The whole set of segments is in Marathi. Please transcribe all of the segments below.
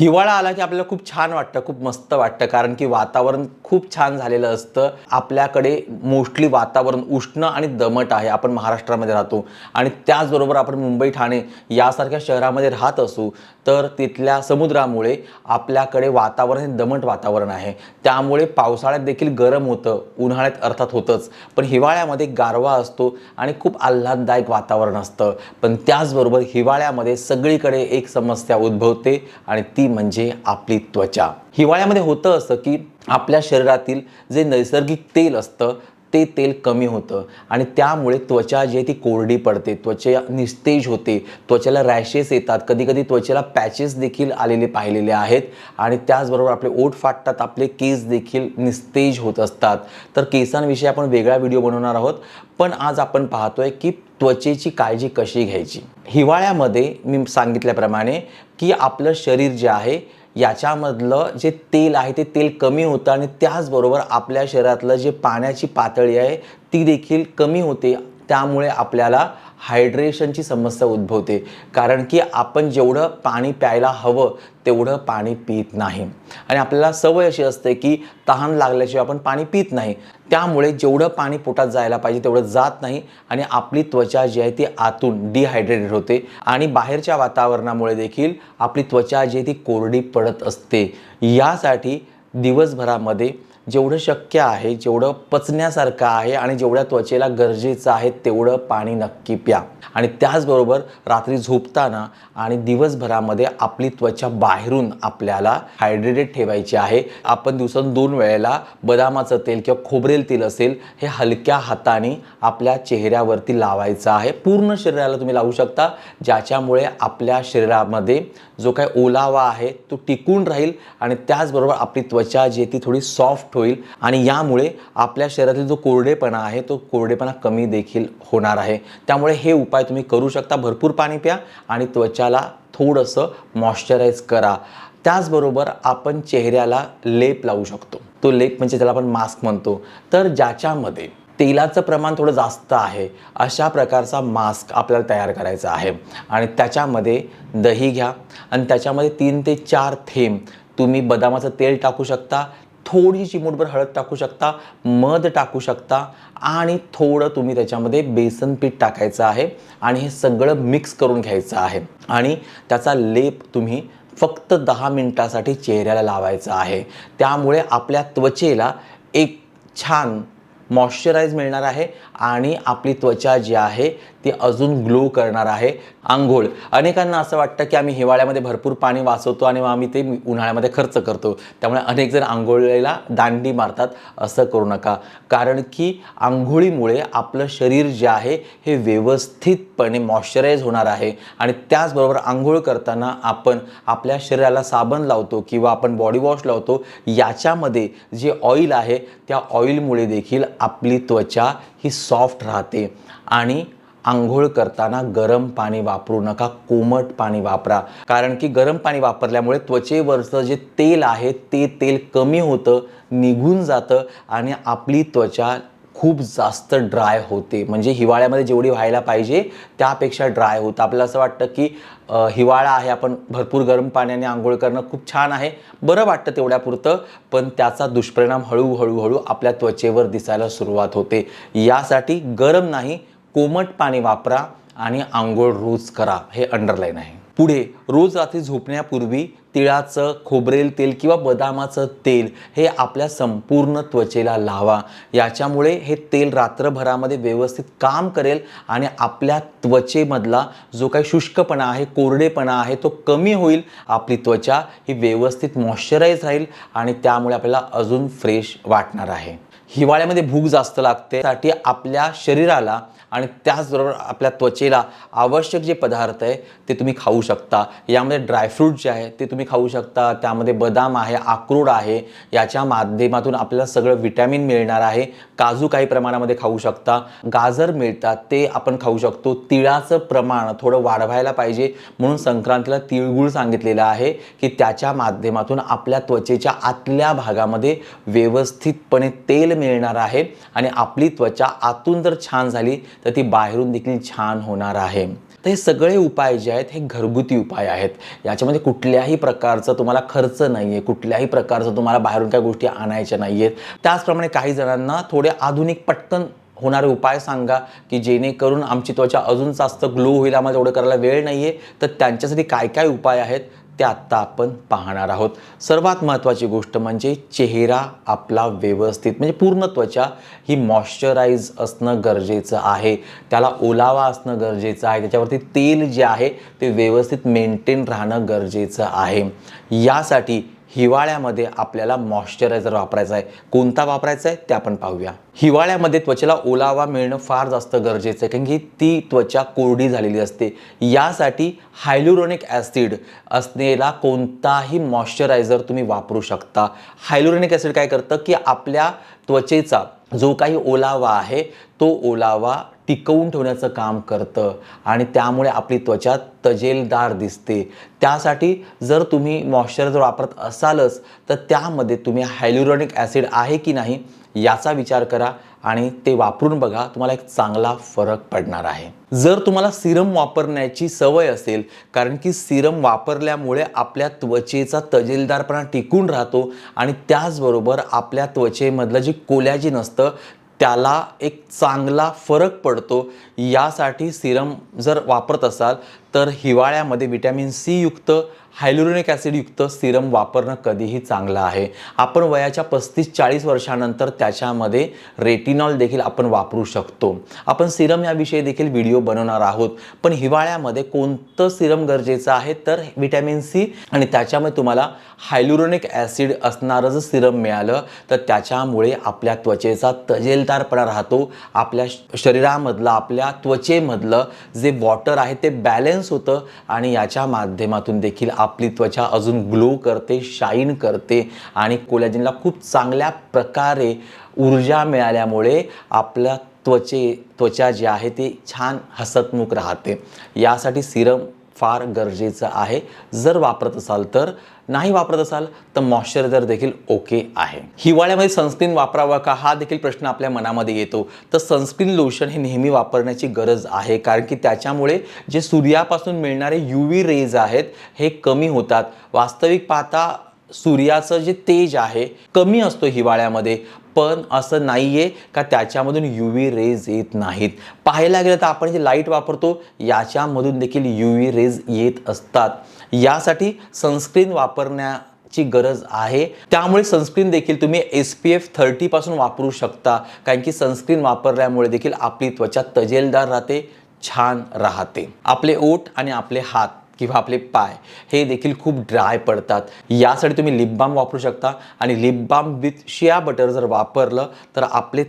हिवाळा आला की आपल्याला खूप छान वाटतं खूप मस्त वाटतं. कारण की वातावरण खूप छान झालेलं असतं. आपल्याकडे मोस्टली वातावरण उष्ण आणि दमट आहे. आपण महाराष्ट्रामध्ये राहतो. आणि त्याचबरोबर आपण मुंबई ठाणे यासारख्या शहरामध्ये राहत असू तर तिथल्या समुद्रामुळे आपल्याकडे वातावरण हे दमट वातावरण आहे. त्यामुळे पावसाळ्यात देखील गरम होतं उन्हाळ्यात अर्थात होतंच. पण हिवाळ्यामध्ये गारवा असतो आणि खूप आल्हाददायक वातावरण असतं. पण त्याचबरोबर हिवाळ्यामध्ये सगळीकडे एक समस्या उद्भवते आणि ती म्हणजे आपली त्वचा. हिवाळ्यामध्ये होतं असं की आपल्या शरीरातील जे नैसर्गिक तेल असतं ते तेल कमी होतं. आणि त्यामुळे त्वचा जी आहे ती कोरडी पडते त्वचा निस्तेज होते त्वचेला रॅशेस येतात. कधी कधी त्वचेला पॅचेस देखील आलेले पाहिलेले आहेत. आणि त्याचबरोबर आपले ओठ फाटतात आपले केस देखील निस्तेज होत असतात. तर केसांविषयी आपण वेगळा व्हिडिओ बनवणार आहोत. पण आज आपण पाहतोय की त्वचेची काळजी कशी घ्यायची? हिवाळ्यामध्ये मी सांगितल्याप्रमाणे की आपलं शरीर जे आहे याच्यामधलं जे तेल आहे ते तेल कमी होतं आणि त्याचबरोबर आपल्या शरीरातलं जे पाण्याची पातळी आहे ती देखील कमी होते. त्यामुळे आपल्याला हायड्रेशनची समस्या उद्भवते. कारण की आपण जेवढं पाणी प्यायला हवं तेवढं पाणी पित नाही. आणि आपल्याला सवय अशी असते की तहान लागल्याशिवाय आपण पाणी पित नाही. त्यामुळे जेवढं पाणी पोटात जायला पाहिजे तेवढं जात नाही. आणि आपली त्वचा जी आहे ती आतून डिहायड्रेटेड होते. आणि बाहेरच्या वातावरणामुळे देखील आपली त्वचा जी आहे ती कोरडी पडत असते. यासाठी दिवसभरामध्ये जेवढं शक्य आहे जेवढं पचण्यासारखं आहे आणि जेवढ्या त्वचेला गरजेचं आहे तेवढं पाणी नक्की प्या. आणि त्याचबरोबर रात्री झोपताना आणि दिवसभरामध्ये आपली त्वचा बाहेरून आपल्याला हायड्रेटेड ठेवायची आहे. आपण दिवसात दोन वेळेला बदामाचं तेल किंवा खोबरेल तेल असेल हे हलक्या हाताने आपल्या चेहऱ्यावरती लावायचं आहे. पूर्ण शरीराला तुम्ही लावू शकता ज्याच्यामुळे आपल्या शरीरामध्ये जो काय ओलावा आहे तो टिकून राहील आणि त्याचबरोबर आपली त्वचा जी आहे ती थोडी सॉफ्ट होईल आणि यामुळे आपल्या शरीरातील जो कोरडेपणा आहे तो कोरडेपणा कमी देखील होणार आहे. त्यामुळे हे उपाय तुम्ही करू शकता. भरपूर पाणी प्या आणि त्वचाला थोडंसं मॉइश्चराईज करा. त्याचबरोबर आपण चेहऱ्याला लेप लावू शकतो. तो लेप म्हणजे त्याला आपण मास्क म्हणतो. तर ज्याच्यामध्ये तेलाचं प्रमाण थोडं जास्त आहे अशा प्रकारचा मास्क आपल्याला तयार करायचा आहे. आणि त्याच्यामध्ये दही घ्या आणि त्याच्यामध्ये तीन ते चार थेंब तुम्ही बदामाचं तेल टाकू शकता. थोडी चिमूटभर हळद टाकू शकता मध टाकू शकता आणि थोडं तुम्ही त्याच्यामध्ये बेसन पीठ टाकायचं आहे आणि हे सगळं मिक्स करून घ्यायचं आहे. आणि त्याचा लेप तुम्ही फक्त दहा मिनटासाठी चेहऱ्याला लावायचा आहे. त्यामुळे आपल्या त्वचेला एक छान मॉइश्चराईज मिळणार आहे आणि आपली त्वचा जी आहे ती अजून ग्लो करणार आहे आंघोळ. अनेकांना असं वाटतं की आम्ही हिवाळ्यामध्ये भरपूर पाणी वाचवतो आणि मग आम्ही ते उन्हाळ्यामध्ये खर्च करतो. त्यामुळे अनेक जण आंघोळीला दांडी मारतात. असं करू नका. कारण की आंघोळीमुळे आपलं शरीर जे आहे हे व्यवस्थितपणे मॉइश्चराईज होणार आहे. आणि त्याचबरोबर आंघोळ करताना आपण आपल्या शरीराला साबण लावतो किंवा आपण बॉडी वॉश लावतो याच्यामध्ये जे ऑइल आहे त्या ऑइलमुळे देखील आपली त्वचा ही सॉफ्ट राहते. आणि आंघोळ करताना गरम पाणी वापरू नका कोमट पाणी वापरा. कारण की गरम पाणी वापरल्यामुळे त्वचेवरचं जे तेल आहे ते तेल कमी होतं निघून जातं आणि आपली त्वचा खूप जास्त ड्राय होते. म्हणजे हिवाळ्यामध्ये जेवढी व्हायला पाहिजे त्यापेक्षा ड्राय होतं. आपल्याला असं वाटतं की हिवाळा आहे आपण भरपूर गरम पाण्याने आंघोळ करणं खूप छान आहे. बरं वाटतं तेवढ्यापुरतं पण त्याचा दुष्परिणाम हळूहळू हळू आपल्या त्वचेवर दिसायला सुरुवात होते. यासाठी गरम नाही कोमट पाणी वापरा आणि आंघोळ रोज करा. हे अंडरलाईन आहे. पुढे रोज रात्री झोपण्यापूर्वी तिळाचं खोबरेल तेल किंवा बदामाचं तेल हे आपल्या संपूर्ण त्वचेला लावा. याच्यामुळे हे तेल रात्रभरामध्ये व्यवस्थित काम करेल आणि आपल्या त्वचेमधला जो काही शुष्कपणा आहे कोरडेपणा आहे तो कमी होईल. आपली त्वचा ही व्यवस्थित मॉइश्चराईज राहील आणि त्यामुळे आपल्याला अजून फ्रेश वाटणार आहे. हिवाळ्यामध्ये भूक जास्त लागते. साठी आपल्या शरीराला आणि त्याचबरोबर आपल्या त्वचेला आवश्यक जे पदार्थ आहे ते तुम्ही खाऊ शकता. यामध्ये ड्रायफ्रूट जे आहे ते तुम्ही खाऊ शकता. त्यामध्ये बदाम आहे अक्रोड आहे. याच्या माध्यमातून आपल्याला सगळं विटॅमिन मिळणार आहे. काजू काही प्रमाणामध्ये खाऊ शकता. गाजर मिळतात ते आपण खाऊ शकतो. तिळाचं प्रमाण थोडं वाढवायला पाहिजे. म्हणून संक्रांतीला तिळगुळ सांगितलेलं आहे की त्याच्या माध्यमातून आपल्या त्वचेच्या आतल्या भागामध्ये व्यवस्थितपणे तेल मिळणार आहे आणि आपली त्वचा आतून जर छान झाली तर ती बाहेरून देखील छान होणार आहे. तर हे सगळे उपाय जे आहेत हे घरगुती उपाय आहेत. याच्यामध्ये कुठल्याही प्रकारचं तुम्हाला खर्च नाही आहे कुठल्याही प्रकारचं तुम्हाला बाहेरून काही गोष्टी आणायच्या नाही आहेत त्याचप्रमाणे काही जणांना थोडे आधुनिक पटकन होणारे उपाय सांगा की जेणेकरून आमची त्वचा अजून जास्त ग्लो होईल आम्हाला एवढं करायला वेळ नाही आहे तर त्यांच्यासाठी काय काय उपाय आहेत? ते आत्ता आपण पाहणार आहोत. सर्वात महत्त्वाची गोष्ट म्हणजे चेहरा आपला व्यवस्थित म्हणजे पूर्ण त्वचा ही मॉइश्चराईज असणं गरजेचं आहे. त्याला ओलावा असणं गरजेचं आहे. त्याच्यावरती तेल जे आहे ते व्यवस्थित मेंटेन राहणं गरजेचं आहे. यासाठी हिवाळ्यामध्ये आपल्याला मॉइश्चरायझर वापरायचा आहे. कोणता वापरायचा आहे? ते आपण पाहूया. हिवाळ्यामध्ये त्वचेला ओलावा मिळणं फार जास्त गरजेचं आहे कारण की ती त्वचा कोरडी झालेली असते. यासाठी हायलुरोनिक ॲसिड असलेला कोणताही मॉइश्चरायझर तुम्ही वापरू शकता. हायलुरोनिक ॲसिड काय करतं? की आपल्या त्वचेचा जो काही ओलावा आहे तो ओलावा टिकवून ठेवण्याचं काम करतं आणि त्यामुळे आपली त्वचा तजेलदार दिसते. त्यासाठी जर तुम्ही मॉइश्चरायझर वापरत असालच तर त्यामध्ये तुम्ही हायल्युरॉनिक ॲसिड आहे की नाही याचा विचार करा आणि ते वापरून बघा तुम्हाला एक चांगला फरक पडणार आहे. जर तुम्हाला सिरम वापरण्याची सवय असेल कारण की सिरम वापरल्यामुळे आपल्या त्वचेचा तजेलदारपणा टिकून राहतो आणि त्याचबरोबर आपल्या त्वचेमधलं जे कोलॅजिन असतं त्याला एक चांगला फरक पडतो. यासाठी सिरम जर वापरत असाल तर हिवाळ्यामध्ये विटॅमिन सी युक्त हायलुरोनिक ॲसिडयुक्त सिरम वापरणं कधीही चांगलं आहे. आपण वयाच्या पस्तीस चाळीस वर्षानंतर त्याच्यामध्ये रेटिनॉल देखील आपण वापरू शकतो. आपण सिरम याविषयी देखील व्हिडिओ बनवणार आहोत. पण हिवाळ्यामध्ये कोणतं सिरम गरजेचं आहे? तर विटॅमिन सी आणि त्याच्यामध्ये तुम्हाला हायलुरोनिक ॲसिड असणारं जर सिरम मिळालं तर त्याच्यामुळे आपल्या त्वचेचा तजेलदारपणा राहतो. आपल्या शरीरामधलं आपल्या त्वचेमधलं जे वॉटर आहे ते बॅलन्स होतं आणि याच्या माध्यमातून देखील आपली त्वचा अजून ग्लो करते शाईन करते आणि कोलॅजिनला खूप चांगल्या प्रकारे ऊर्जा मिळाल्यामुळे आपल्या त्वचे त्वचा जी आहे ती छान हसतमुख राहते. यासाठी सिरम फार गरजेचं आहे. जर वापरत असाल तर नाही वापरत असाल तर मॉइश्चरायझर देखील ओके आहे. हिवाळ्यामध्ये सनस्क्रीन वापरावा का? हा देखील प्रश्न आपल्या मनामध्ये येतो. तर सनस्क्रीन लोशन हे नेहमी वापरण्याची गरज आहे. कारण की त्याच्यामुळे जे सूर्यापासून मिळणारे यू व्ही रेज आहेत हे कमी होतात. वास्तविक पाहता सूर्याचं जे तेज आहे कमी असतो हिवाळ्यामध्ये. पण असं नाही आहे का त्याच्यामधून यू व्ही रेज येत नाहीत. पाहायला गेलं तर आपण जे लाइट वापरतो याच्यामधून देखील यू व्ही रेज येत असतात. यासाठी सनस्क्रीन वापरण्याची गरज आहे. त्यामुळे सनस्क्रीन देखील तुम्ही एस पी एफ थर्टीपासून वापरू शकता. कारण की सनस्क्रीन वापरल्यामुळे देखील आपली त्वचा तजेलदार राहते छान राहते. आपले ओठ आणि आपले हात किंवा आपले पाय हे देखील खूप ड्राय पडतात. यासाठी तुम्ही लिप बाम वापरू शकता. आणि lip balm with shea butter जर वापरलं तर आपले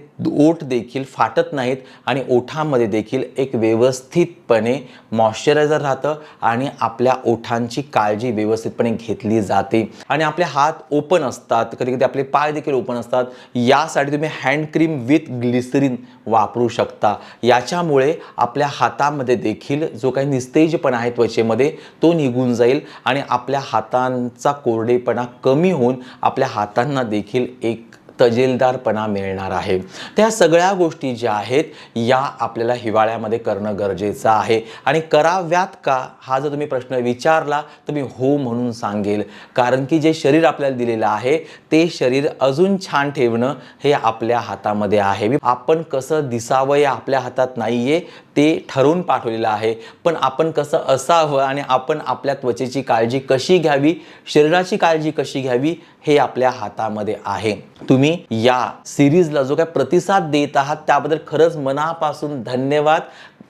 ओठ देखील फाटत नाहीत आणि ओठामध्ये देखील एक व्यवस्थितपणे मॉइश्चरायझर राहतं आणि आपल्या ओठांची काळजी व्यवस्थितपणे घेतली जाते. आणि आपले हात ओपन असतात कधी कधी आपले पाय देखील ओपन असतात. यासाठी तुम्ही हँड क्रीम विथ ग्लिसरीन वापरू शकता. याच्यामुळे आपल्या हातामध्ये देखील जो काही निस्तेजपणा आहे त्वचेमध्ये तो निघून जाईल आणि आपल्या हातांचा कोरडेपणा कमी होऊन आपल्या हातांना देखील एक तजेलदारपणा मिळणार आहे. त्या सगळ्या गोष्टी ज्या आहेत या आपल्याला हिवाळ्यामध्ये करणं गरजेचं आहे. आणि कराव्यात का? हा जर तुम्ही प्रश्न विचारला तर मी हो म्हणून सांगेल. कारण की जे शरीर आपल्याला दिलेलं आहे ते शरीर अजून छान ठेवणं हे आपल्या हातामध्ये आहे. आपण कसं दिसावं हे आपल्या हातात नाही आहे ते ठरवून पाठवलेलं आहे. पण आपण कसं असावं आणि आपण आपल्या त्वचेची काळजी कशी घ्यावी शरीराची काळजी कशी घ्यावी हे आपल्या हातामध्ये आहे. तुम्ही या सिरीजला जो काय प्रतिसाद देत आहात त्याबद्दल खरंच मनापासून धन्यवाद.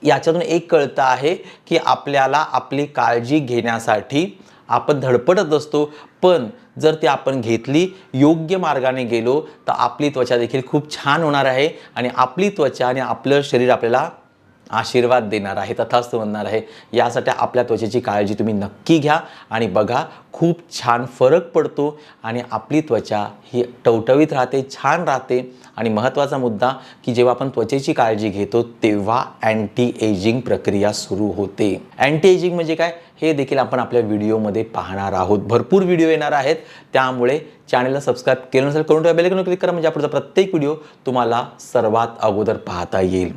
याच्यातून एक कळतं आहे की आपल्याला आपली काळजी घेण्यासाठी आपण धडपडत असतो. पण जर ती आपण घेतली योग्य मार्गाने गेलो तर आपली त्वचा देखील खूप छान होणार आहे आणि आपली त्वचा आणि आपलं शरीर आपल्याला आशीर्वाद देणार आहे तथास्तु म्हणणार आहे. यासाठी आपल्या त्वचेची काळजी तुम्ही नक्की घ्या आणि बघा खूप छान फरक पडतो आणि आपली त्वचा ही टवटवीत राहते छान राहते. आणि महत्त्वाचा मुद्दा की जेव्हा आपण त्वचेची काळजी घेतो तेव्हा अँटी एजिंग प्रक्रिया सुरू होते. अँटी एजिंग म्हणजे काय? हे देखील आपण आपल्या व्हिडिओमध्ये पाहणार आहोत. भरपूर व्हिडिओ येणार आहेत. त्यामुळे चॅनलला सबस्क्राईब केलं नसेल करून ठेवा बेल क्लिक करा. म्हणजे आपला प्रत्येक व्हिडिओ तुम्हाला सर्वात अगोदर पाहता येईल.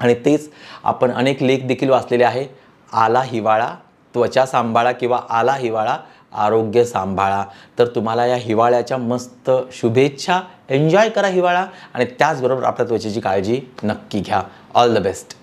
आणि तेच आपण अनेक लेख देखील वाचलेले आहे. आला हिवाळा त्वचा सांभाळा किंवा आला हिवाळा आरोग्य सांभाळा. तर तुम्हाला या हिवाळ्याच्या मस्त शुभेच्छा. एन्जॉय करा हिवाळा आणि त्याचबरोबर आपल्या त्वचेची काळजी नक्की घ्या. All the best